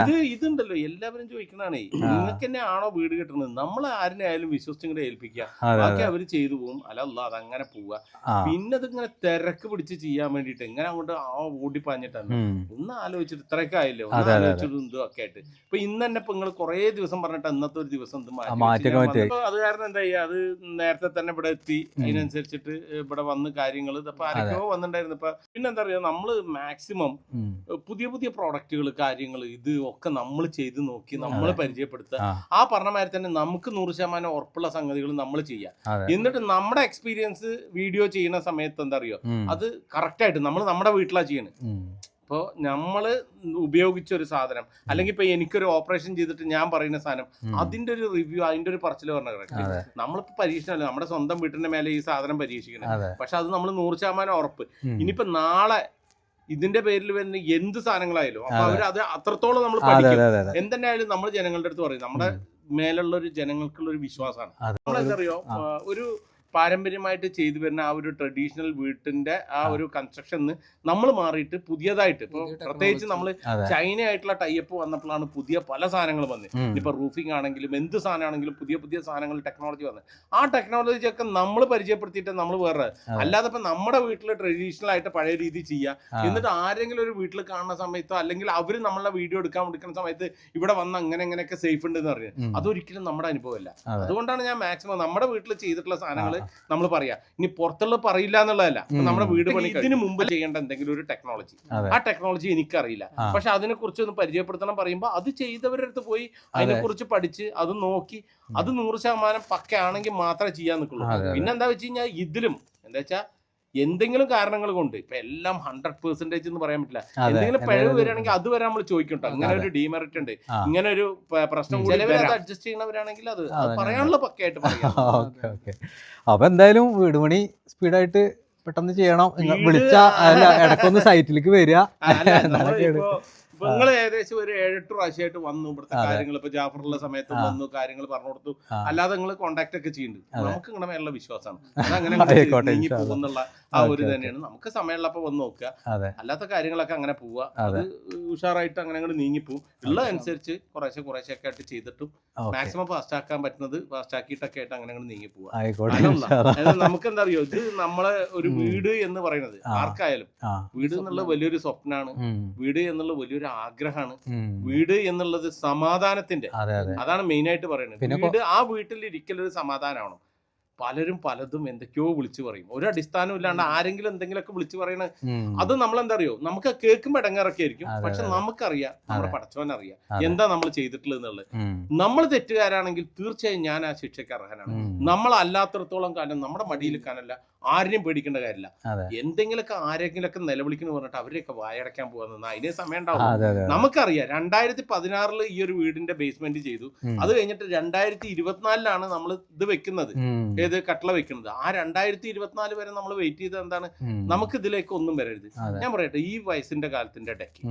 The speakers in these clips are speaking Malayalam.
ഇത് ഇതുണ്ടല്ലോ എല്ലാവരും ചോദിക്കണാണേ നിങ്ങൾക്ക് തന്നെ ആണോ വീട് കിട്ടുന്നത് നമ്മൾ ആരെയായാലും ആയാലും വിശ്വസിച്ചിങ്ങടെ ഏൽപ്പിക്കുക ബാക്കി അവർ ചെയ്തു പോകും. അല്ല അത് അങ്ങനെ പോവുക പിന്നെ അതിങ്ങനെ തിരക്ക് പിടിച്ച് ചെയ്യാൻ വേണ്ടിട്ട് എങ്ങനെ അങ്ങോട്ട് ആ ഓടി പാഞ്ഞിട്ടാണ്. ഒന്ന് ആലോചിച്ചിട്ട് ഇത്രയൊക്കെ ആയില്ലേ. ഒന്ന് ആലോചിച്ചിട്ട് എന്തോ ഒക്കെ ആയിട്ട്. ഇപ്പൊ ഇന്ന് തന്നെ ഇപ്പൊ നിങ്ങൾ കുറേ ദിവസം പറഞ്ഞിട്ട് ഇന്നത്തെ ഒരു ദിവസം ഇത് മാറ്റി അത് കാരണം എന്താ ചെയ്യാ അത് നേരത്തെ തന്നെ ഇവിടെ എത്തി. അതിനനുസരിച്ചിട്ട് ഇവിടെ വന്ന് കാര്യങ്ങൾ ഇപ്പൊ ആരൊക്കെയോ വന്നിട്ടുണ്ടായിരുന്നു ഇപ്പൊ പിന്നെന്താ പറയാ നമ്മൾ മാക്സിമം പുതിയ പുതിയ പ്രോഡക്റ്റുകൾ കാര്യങ്ങൾ ഇത് ഒക്കെ നമ്മൾ ചെയ്ത് നോക്കി നമ്മൾ പരിചയപ്പെടുത്തുക. ആ. പറഞ്ഞ മാതിരി തന്നെ നമുക്ക് നൂറ് ശതമാനം ഉറപ്പുള്ള സംഗതികൾ നമ്മൾ ചെയ്യാം. എന്നിട്ട് നമ്മുടെ എക്സ്പീരിയൻസ് വീഡിയോ ചെയ്യുന്ന സമയത്ത് എന്താ അറിയോ? അത് കറക്റ്റ് ആയിട്ട് നമ്മൾ നമ്മുടെ വീട്ടിലാ ചെയ്യണത് അപ്പോൾ ഇപ്പോൾ നമ്മൾ ഉപയോഗിച്ച ഒരു സാധനം അല്ലെങ്കിൽ ഇപ്പൊ എനിക്കൊരു ഓപ്പറേഷൻ ചെയ്തിട്ട് ഞാൻ പറയുന്ന സാധനം അതിന്റെ അതിന്റെ ഒരു റിവ്യൂ അതിന്റെ ഒരു പറച്ചിൽ പറഞ്ഞ കറക്റ്റ്. നമ്മളിപ്പോ പരീക്ഷണമല്ല നമ്മുടെ സ്വന്തം വീട്ടിന്റെ മേലെ ഈ സാധനം പരീക്ഷിക്കണം പക്ഷെ അത് നമ്മൾ നൂറ് ശതമാനം ഉറപ്പ്. ഇനിയിപ്പോ നാളെ ഇതിന്റെ പേരിൽ വരുന്ന എന്ത് സാധനങ്ങളായാലും അപ്പൊ. അവർ അത് അത്രത്തോളം നമ്മൾ പഠിക്കും എന്തെന്നായാലും നമ്മൾ ജനങ്ങളുടെ അടുത്ത് പറയും നമ്മുടെ മേലുള്ള ഒരു ജനങ്ങൾക്കുള്ള ഒരു വിശ്വാസമാണ്. നമ്മളെന്തറിയോ. ഒരു പാരമ്പര്യമായിട്ട് ചെയ്തു വരുന്ന ആ ഒരു ട്രഡീഷണൽ വീട്ടിന്റെ ആ ഒരു കൺസ്ട്രക്ഷൻ നമ്മൾ മാറിയിട്ട് പുതിയതായിട്ട് ഇപ്പൊ പ്രത്യേകിച്ച് നമ്മൾ. ചൈന ആയിട്ടുള്ള ടൈപ്പ് വന്നപ്പോഴാണ് പുതിയ പല സാധനങ്ങൾ വന്നത്. ഇപ്പൊ റൂഫിംഗ് ആണെങ്കിലും എന്ത് സാധനമാണെങ്കിലും പുതിയ പുതിയ സാധനങ്ങൾ ടെക്നോളജി വന്നത്. ആ ടെക്നോളജി ഒക്കെ നമ്മൾ പരിചയപ്പെടുത്തിയിട്ട് നമ്മൾ വേറെ. അല്ലാതെ ഇപ്പൊ നമ്മുടെ വീട്ടിൽ ട്രഡീഷണൽ ആയിട്ട് പഴയ രീതി ചെയ്യുക എന്നിട്ട് ആരെങ്കിലും ഒരു വീട്ടിൽ കാണുന്ന സമയത്തോ അല്ലെങ്കിൽ അവർ നമ്മളെ വീഡിയോ എടുക്കാൻ എടുക്കുന്ന സമയത്ത് ഇവിടെ വന്ന് അങ്ങനെ അങ്ങനെയൊക്കെ സേഫ് ഉണ്ട് എന്ന് പറയുന്നത് അതൊരിക്കലും നമ്മുടെ അനുഭവമല്ല. അതെ. അതുകൊണ്ടാണ് ഞാൻ മാക്സിമം നമ്മുടെ വീട്ടിൽ ചെയ്തിട്ടുള്ള സാധനങ്ങൾ നമ്മൾ പറയാ. ഇനി പുറത്തുള്ള പറയില്ല എന്നുള്ളതല്ല. നമ്മുടെ വീട് പണി ഇതിന് മുമ്പ് ചെയ്യേണ്ട എന്തെങ്കിലും ഒരു ടെക്നോളജി ആ ടെക്നോളജി എനിക്കറിയില്ല. പക്ഷെ അതിനെ കുറിച്ച് ഒന്ന് പരിചയപ്പെടുത്തണം പറയുമ്പോൾ അത് ചെയ്തവരുടെ അടുത്ത് പോയി അതിനെ കുറിച്ച് പഠിച്ച് അത് നോക്കി അത് നൂറ് ശതമാനം പക്കയാണെങ്കിൽ മാത്രമേ ചെയ്യാൻ നിൽക്കുള്ളൂ. പിന്നെന്താ വെച്ച് കഴിഞ്ഞാൽ ഇതിലും എന്താ വെച്ചാ എന്തെങ്കിലും കാരണങ്ങൾ കൊണ്ട് ഇപ്പൊ എല്ലാം ഹൺഡ്രഡ് പെർസെന്റേജ് എന്ന് പറയാൻ പറ്റില്ല. എന്തെങ്കിലും പിഴവ് വരികയാണെങ്കിൽ അത് വരെ നമ്മൾ ചോദിക്കട്ടോ ഇങ്ങനെ ഒരു ഡിമെറിറ്റ് ഉണ്ട്. ഇങ്ങനെ ഒരു പ്രശ്നം അത് അഡ്ജസ്റ്റ് ചെയ്യുന്നവരാണെങ്കിൽ അത് പറയാനുള്ള പക്കയായിട്ട് പറയാം. Okay okay. അപ്പൊ എന്തായാലും വീട് പണി സ്പീഡായിട്ട് പെട്ടെന്ന് ചെയ്യണം വിളിച്ച ഇടക്കൊന്ന് സൈറ്റിലേക്ക് വരിക. നിങ്ങൾ ഏകദേശം ഒരു ഏഴെട്ട് പ്രാവശ്യമായിട്ട് വന്നു. ഇവിടുത്തെ കാര്യങ്ങൾ ഇപ്പൊ ജാഫറുള്ള സമയത്ത് വന്നു കാര്യങ്ങൾ പറഞ്ഞു കൊടുത്തു. അല്ലാതെ നിങ്ങൾ കോണ്ടാക്ട് ഒക്കെ ചെയ്യുന്നുണ്ട് നമുക്ക് നിങ്ങളുടെ മേലുള്ള വിശ്വാസമാണ് അതങ്ങനെ നീങ്ങി പോകുന്നുള്ള ആ ഒരു തന്നെയാണ് നമുക്ക് സമയമുള്ളപ്പോ വന്ന് നോക്കുക. അല്ലാത്ത കാര്യങ്ങളൊക്കെ അങ്ങനെ പോവുക. അതെ. ഉഷാറായിട്ട് അങ്ങനെ അങ്ങോട്ട് നീങ്ങിപ്പോവും. ഉള്ള അനുസരിച്ച് കുറേശ്ശെ കുറേശ്ശെ ഒക്കെ ആയിട്ട് ചെയ്തിട്ടും മാക്സിമം ഫാസ്റ്റ് ആക്കാൻ പറ്റുന്നത് ഫാസ്റ്റ് ആക്കിയിട്ടൊക്കെ ആയിട്ട് അങ്ങനെ അങ്ങോട്ട് നീങ്ങി പോവുക നമുക്ക് എന്താ അറിയോ? ഇത് നമ്മളെ ഒരു വീട് എന്ന് പറയുന്നത് ആർക്കായാലും വീട് എന്നുള്ള വലിയൊരു സ്വപ്നമാണ് വീട് എന്നുള്ള വലിയൊരു ആഗ്രഹമാണ്. വീട് എന്നുള്ളത് സമാധാനത്തിന്റെ അതെ അതെ. അതാണ് മെയിൻ ആയിട്ട് പറയുന്നത് വീട് ആ വീട്ടിൽ ഇരിക്കലൊരു സമാധാനമാണ് പലരും പലതും എന്തൊക്കെയോ വിളിച്ചു പറയും. ഒരു അടിസ്ഥാനം ഇല്ലാണ്ട് ആരെങ്കിലും എന്തെങ്കിലുമൊക്കെ വിളിച്ചു പറയണ. അത് നമ്മൾ എന്താ അറിയോ നമുക്ക് കേൾക്കുമ്പോൾ ഇടങ്ങാറൊക്കെ ആയിരിക്കും പക്ഷെ നമുക്കറിയാം. നമ്മുടെ പടച്ചവൻ അറിയാം എന്താ നമ്മൾ ചെയ്തിട്ടുള്ളത് എന്നുള്ളത് നമ്മൾ തെറ്റുകാരാണെങ്കിൽ തീർച്ചയായും ഞാൻ ആ ശിക്ഷയ്ക്ക് അർഹനാണ്. നമ്മൾ അല്ലാത്തടത്തോളം കാലം നമ്മുടെ മടിയിൽ കാനല്ല. ആരെയും പേടിക്കേണ്ട കാര്യമില്ല. എന്തെങ്കിലുമൊക്കെ ആരെങ്കിലൊക്കെ നിലവിളിക്കുന്നു പറഞ്ഞിട്ട് അവരെയൊക്കെ വായടക്കാൻ പോകാൻ അതിന് സമയം ഉണ്ടാവും നമുക്കറിയാം രണ്ടായിരത്തി പതിനാറിൽ ഈ ഒരു വീടിന്റെ ബേസ്മെന്റ് ചെയ്തു. അത് കഴിഞ്ഞിട്ട് രണ്ടായിരത്തി ഇരുപത്തിനാലിലാണ് നമ്മൾ ഇത് വെക്കുന്നത്. ഏത് കട്ടള വെക്കുന്നത്. ആ രണ്ടായിരത്തി ഇരുപത്തിനാല് വരെ നമ്മൾ വെയിറ്റ് ചെയ്തത് എന്താണ്? നമുക്ക് ഇതിലേക്ക് ഒന്നും വരരുത്. ഞാൻ പറയട്ടെ ഈ വയസ്സിന്റെ കാലത്തിന്റെ ഇടയ്ക്ക്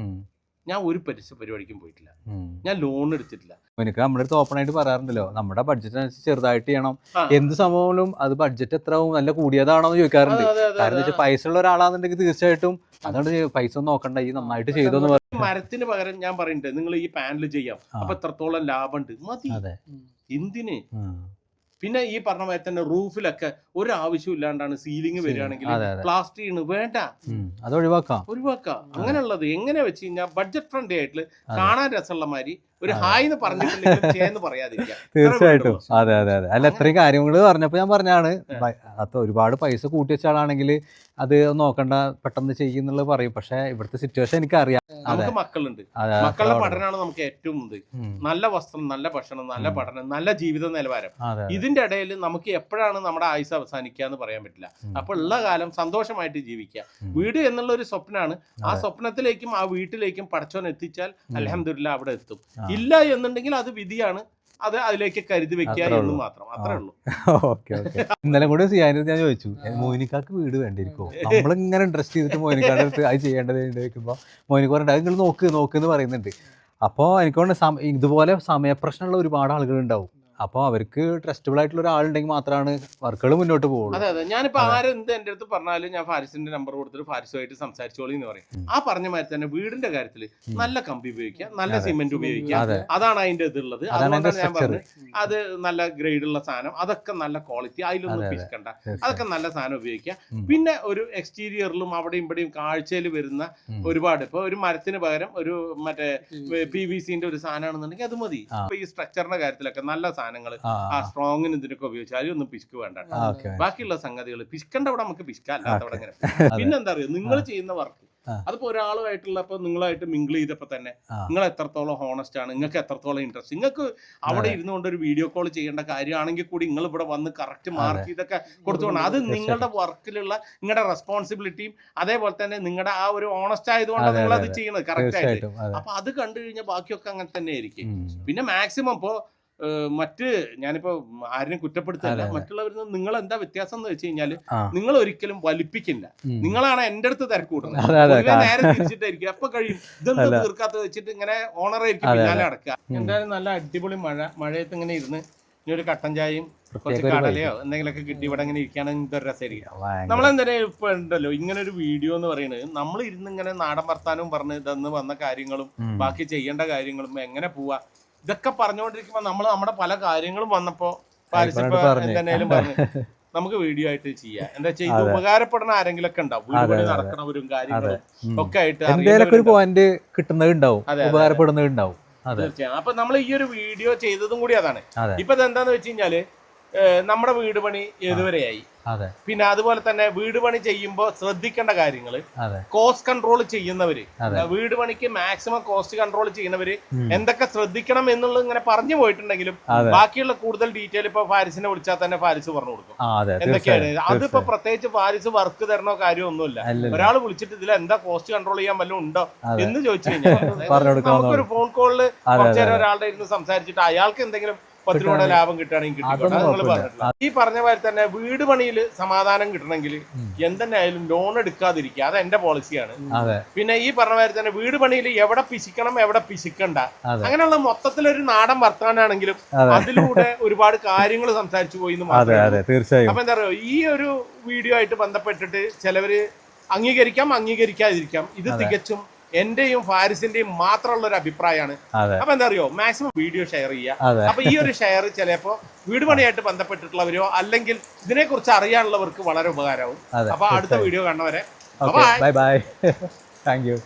ഞാൻ ഒരു പലിശ പരിപാടിക്കും പോയിട്ടില്ല. ഞാൻ ലോൺ എടുത്തിട്ടില്ല. എനിക്ക് നമ്മുടെ അടുത്ത് ഓപ്പൺ ആയിട്ട് പറയാറുണ്ടല്ലോ നമ്മുടെ ബഡ്ജറ്റ് അനുസരിച്ച് ചെറുതായിട്ട് ചെയ്യണം. എന്ത് സംഭവങ്ങളും അത് ബഡ്ജറ്റ് എത്രവും നല്ല കൂടിയതാണോ എന്ന് ചോദിക്കാറുണ്ട് കാരണം വെച്ചാൽ പൈസ ഉള്ള ഒരാളാണെന്നുണ്ടെങ്കിൽ തീർച്ചയായിട്ടും അതുകൊണ്ട് പൈസ ഒന്നും നോക്കണ്ട ഈ നന്നായിട്ട് ചെയ്തോന്ന് പറഞ്ഞു മരത്തിന് പകരം ഞാൻ പറയുന്നുണ്ട് നിങ്ങൾ ഈ പാനൽ ചെയ്യാം. അപ്പൊ എത്രത്തോളം ലാഭമുണ്ട്? മതി. അതെ. എന്തിന്. പിന്നെ ഈ പറഞ്ഞ മാതിരി തന്നെ റൂഫിലൊക്കെ ഒരു ആവശ്യം ഇല്ലാണ്ടാണ് സീലിംഗ് വരികയാണെങ്കിൽ പ്ലാസ്റ്റിക് വേണ്ട. അത് ഒഴിവാക്കാം. ഒഴിവാക്കാം. അങ്ങനെയുള്ളത് എങ്ങനെ വെച്ച് കഴിഞ്ഞാൽ ബഡ്ജറ്റ് ഫ്രണ്ട്ലി ആയിട്ട് കാണാൻ രസമുള്ള മാതിരി ഒരു ഹായ് എന്ന് പറഞ്ഞിട്ടുണ്ടെങ്കിൽ തീർച്ചയായിട്ടും. അതെ അതെ അതെ. അല്ല ഇത്രയും കാര്യങ്ങൾ പറഞ്ഞപ്പോൾ ഞാൻ പറഞ്ഞാണ് അത് ഒരുപാട് പൈസ കൂട്ടി വെച്ച ആളാണെങ്കിൽ അത് നോക്കണ്ട പെട്ടെന്ന് ചെയ്യുന്നുള്ളത് പറയും. പക്ഷെ ഇവിടുത്തെ സിറ്റുവേഷൻ എനിക്ക് അറിയാം നമുക്ക് മക്കളുണ്ട്. മക്കളുടെ പഠനമാണ് നമുക്ക് ഏറ്റവും ഇത്. നല്ല വസ്ത്രം നല്ല ഭക്ഷണം നല്ല പഠനം നല്ല ജീവിത നിലവാരം. ഇതിന്റെ ഇടയിൽ നമുക്ക് എപ്പോഴാണ് നമ്മുടെ ആയുസ് അവസാനിക്കുക എന്ന് പറയാൻ പറ്റില്ല. അപ്പൊ ഉള്ള കാലം സന്തോഷമായിട്ട് ജീവിക്കുക. വീട് എന്നുള്ള ഒരു സ്വപ്നമാണ് ആ സ്വപ്നത്തിലേക്കും ആ വീട്ടിലേക്കും പടച്ചോൻ എത്തിച്ചാൽ അലഹമില്ല അവിടെ എത്തും. ഇല്ല എന്നുണ്ടെങ്കിൽ അത് വിധിയാണ്. അത് അതിലേക്ക് കരുതി വെക്കുക എന്ന്. മാത്രം. അത്രേ. ഉള്ളൂ. Okay okay. ഇന്നലെ കൂടെ സിയാനിത് ഞാൻ ചോദിച്ചു മോനിക്കാക്ക് വീട് വേണ്ടിയിരിക്കോ നമ്മളിങ്ങനെ ഇൻട്രസ്റ്റ് ചെയ്തിട്ട് മോനിക്കാട് അടുത്ത് അത് ചെയ്യേണ്ടത് ചോദിക്കുമ്പോൾ മോനിക്ക് പറഞ്ഞിട്ട് അത് നിങ്ങൾ നോക്ക് നോക്ക് എന്ന് പറയുന്നുണ്ട്. അപ്പോ എനിക്കൊണ്ട് ഇതുപോലെ സമയപ്രശ്നമുള്ള ഒരുപാട് ആളുകൾ ഉണ്ടാവും അപ്പോൾ അവർക്ക് ട്രസ്റ്റബിൾ ആയിട്ടുള്ള ഒരാളുണ്ടെങ്കിൽ മാത്രമാണ് വർക്കുകൾ മുന്നോട്ട് പോകുള്ളൂ അതെ അതെ. ഞാനിപ്പോ ആരെന്ത് എന്റെ അടുത്ത് പറഞ്ഞാലും ഞാൻ ഫാരിസിന്റെ നമ്പർ കൊടുത്തിട്ട് ഫാരിസുമായിട്ട് സംസാരിച്ചോളി എന്ന് പറയും. ആ പറഞ്ഞ മാതിരി തന്നെ വീടിന്റെ കാര്യത്തിൽ നല്ല കമ്പി ഉപയോഗിക്കുക നല്ല. സിമെന്റ് ഉപയോഗിക്കുക. അതാണ് അതിന്റെ ഇതുള്ളത്. അതുകൊണ്ടാണ് ഞാൻ പറഞ്ഞത് അത് നല്ല ഗ്രേഡ് ഉള്ള സാധനം അതൊക്കെ നല്ല ക്വാളിറ്റി അതിലൊന്നും അതെ, അതെ. അതൊക്കെ നല്ല സാധനം ഉപയോഗിക്കുക. പിന്നെ ഒരു എക്സ്റ്റീരിയറിലും അവിടെയും ഇവിടെയും കാഴ്ചയിൽ വരുന്ന. ഒരുപാട് ഇപ്പൊ ഒരു മരത്തിന് പകരം ഒരു മറ്റേ പി വി സിന്റെ ഒരു സാധനമാണെന്നുണ്ടെങ്കിൽ അത് മതി. ഇപ്പൊ ഈ സ്ട്രക്ചറിന്റെ കാര്യത്തിലൊക്കെ നല്ല സാധനങ്ങൾ ആ. സ്ട്രോങ്ങിന് ഇതിനൊക്കെ ഉപയോഗിച്ചാൽ അതിലൊന്നും പിശുക്ക് വേണ്ട ബാക്കിയുള്ള സംഗതികൾ പിശുക്കണ്ട അവിടെ നമുക്ക് പിശുക്കാം അല്ലാത്ത അവിടെ ഇങ്ങനെ. പിന്നെന്താ അറിയോ? നിങ്ങൾ ചെയ്യുന്ന വർക്ക്. അതിപ്പോ ഒരാളുമായിട്ടുള്ള ഇപ്പൊ നിങ്ങളായിട്ട് മിങ്കിൾ ചെയ്തപ്പോ തന്നെ നിങ്ങൾ എത്രത്തോളം ഹോണസ്റ്റ് ആണ് നിങ്ങൾക്ക് എത്രത്തോളം ഇൻട്രസ്റ്റ് നിങ്ങൾക്ക് അവിടെ ഇരുന്നുകൊണ്ട് ഒരു വീഡിയോ കോൾ ചെയ്യേണ്ട കാര്യമാണെങ്കിൽ കൂടി നിങ്ങൾ ഇവിടെ വന്ന് കറക്റ്റ് മാർക്ക് ചെയ്തൊക്കെ കൊടുത്തുകൊണ്ട് അത് നിങ്ങളുടെ വർക്കിലുള്ള നിങ്ങളുടെ റെസ്പോൺസിബിലിറ്റിയും അതേപോലെ തന്നെ നിങ്ങളുടെ ആ ഒരു ഓണസ്റ്റ് ആയതുകൊണ്ട് നിങ്ങൾ അത് ചെയ്യുന്നത്. കറക്റ്റ് ആയിട്ട്. അപ്പൊ അത് കണ്ടു കഴിഞ്ഞാൽ ബാക്കിയൊക്കെ അങ്ങനെ തന്നെ ആയിരിക്കും. പിന്നെ മാക്സിമം ഇപ്പോ മറ്റ് ഞാനിപ്പോ ആരെയും കുറ്റപ്പെടുത്തല്ല. മറ്റുള്ളവരിൽ നിന്ന് നിങ്ങൾ എന്താ വ്യത്യാസം എന്ന് വെച്ച് കഴിഞ്ഞാൽ നിങ്ങൾ ഒരിക്കലും വലിപ്പിക്കില്ല. നിങ്ങളാണ് എന്റെ അടുത്ത് തിരക്ക് കൂടുന്നത് അതെ അതെ പൊതുവെ നേരെ തിരിച്ചിട്ടായിരിക്കും. എപ്പോ കഴിയും. ഇതെന്താ. തീർക്കാത്ത വെച്ചിട്ട് ഇങ്ങനെ ഓണറായിരിക്കും പിന്നാലെ അടക്കുക എന്തായാലും നല്ല അടിപൊളി മഴ മഴയത്ത് ഇങ്ങനെ ഇരുന്ന് ഇനി ഒരു കട്ടൻ ചായയും കുറച്ച് കടലയോ എന്തെങ്കിലും കടലയോ എന്തെങ്കിലുമൊക്കെ കിട്ടി ഇവിടെ ഇങ്ങനെ ഇരിക്കുകയാണെങ്കിൽ ഇതൊരു രസമായിരിക്കും. നമ്മളെന്തായാലും ഇപ്പൊ ഉണ്ടല്ലോ ഇങ്ങനെ ഒരു വീഡിയോ എന്ന് പറയുന്നത് നമ്മൾ ഇരുന്ന് ഇങ്ങനെ നാടൻ വർത്താനവും പറഞ്ഞ് ഇതെന്ന് വന്ന കാര്യങ്ങളും ബാക്കി ചെയ്യേണ്ട കാര്യങ്ങളും എങ്ങനെ പോവാ ഇതൊക്കെ പറഞ്ഞുകൊണ്ടിരിക്കുമ്പോ നമ്മൾ നമ്മുടെ പല കാര്യങ്ങളും വന്നപ്പോ. എന്തെങ്കിലും പറഞ്ഞു നമുക്ക് വീഡിയോ ആയിട്ട് ചെയ്യാം എന്താ വെച്ചാൽ ഇത്. ഉപകാരപ്പെടുന്ന ആരെങ്കിലും ഒക്കെ ഉണ്ടാവും. നടക്കണവരും കാര്യങ്ങളും. ഒക്കെ ആയിട്ട് എന്തേലൊക്കെ ഒരു. പോയിന്റ് കിട്ടുന്നത് ഉണ്ടാവും അതെ, അതെ. ഉപകാരപ്പെടുന്നത് ഉണ്ടാവും അതെ തീർച്ചയായും അപ്പൊ നമ്മൾ ഈ ഒരു വീഡിയോ ചെയ്തതും കൂടി അതാണ് ഇപ്പൊ ഇത് എന്താന്ന് വെച്ച് കഴിഞ്ഞാൽ നമ്മുടെ വീട് പണി ഏതുവരെയായി പിന്നെ അതുപോലെ തന്നെ വീട് പണി ചെയ്യുമ്പോൾ ശ്രദ്ധിക്കേണ്ട കാര്യങ്ങൾ കോസ്റ്റ് കൺട്രോൾ ചെയ്യുന്നവര്. വീട് പണിക്ക് മാക്സിമം കോസ്റ്റ് കൺട്രോൾ ചെയ്യുന്നവര് എന്തൊക്കെ ശ്രദ്ധിക്കണം എന്നുള്ളത് ഇങ്ങനെ പറഞ്ഞു പോയിട്ടുണ്ടെങ്കിലും ബാക്കിയുള്ള കൂടുതൽ ഡീറ്റെയിൽ ഇപ്പൊ ഫാരിസിനെ വിളിച്ചാൽ തന്നെ ഫാരിസ് പറഞ്ഞു കൊടുക്കും. എന്തൊക്കെയാണ്? അതിപ്പോ പ്രത്യേകിച്ച് ഫാരിസ് വർക്ക് തരണോ കാര്യമൊന്നുമില്ല. ഒരാൾ വിളിച്ചിട്ട് ഇതിൽ എന്താ കോസ്റ്റ് കൺട്രോൾ ചെയ്യാൻ വല്ലതും ഉണ്ടോ എന്ന് ചോദിച്ചു കഴിഞ്ഞാൽ നമുക്കൊരു ഫോൺ കോളിൽ കുറച്ചു നേരം ഒരാളുടെ ഇരുന്ന് സംസാരിച്ചിട്ട് അയാൾക്ക് എന്തെങ്കിലും പത്ത് രൂപയുടെ ലാഭം കിട്ടുകയാണെങ്കിൽ. പറഞ്ഞിട്ടില്ല ഈ പറഞ്ഞ പോലെ തന്നെ വീട് പണിയിൽ സമാധാനം കിട്ടണമെങ്കിൽ എന്തെന്നെ ആയാലും ലോൺ എടുക്കാതിരിക്കുക. അത് എന്റെ പോളിസിയാണ് പിന്നെ ഈ പറഞ്ഞ പോലെ തന്നെ വീട് പണിയിൽ എവിടെ പിശിക്കണം എവിടെ പിശിക്കണ്ട. അങ്ങനെയുള്ള മൊത്തത്തിലൊരു നാടൻ വർത്തമാനാണെങ്കിലും അതിലൂടെ ഒരുപാട് കാര്യങ്ങൾ സംസാരിച്ചു പോയി എന്ന് മാത്രമേ തീർച്ചയായും. അപ്പൊ എന്താ പറയുക ഈ ഒരു വീഡിയോ ആയിട്ട് ബന്ധപ്പെട്ടിട്ട് ചിലവര് അംഗീകരിക്കാം അംഗീകരിക്കാതിരിക്കാം. ഇത് തികച്ചും എന്റെയും ഫാരിസിന്റെയും മാത്രമുള്ള ഒരു അഭിപ്രായമാണ്. അപ്പൊ എന്താ അറിയോ മാക്സിമം വീഡിയോ ഷെയർ ചെയ്യുക അപ്പൊ ഈ ഒരു ഷെയർ ചിലപ്പോ വീട് പണിയായിട്ട് ബന്ധപ്പെട്ടിട്ടുള്ളവരോ അല്ലെങ്കിൽ ഇതിനെ കുറിച്ച് അറിയാനുള്ളവർക്ക് വളരെ ഉപകാരമാവും. അപ്പൊ അടുത്ത വീഡിയോ കാണുന്നവരെ. Bye bye thank you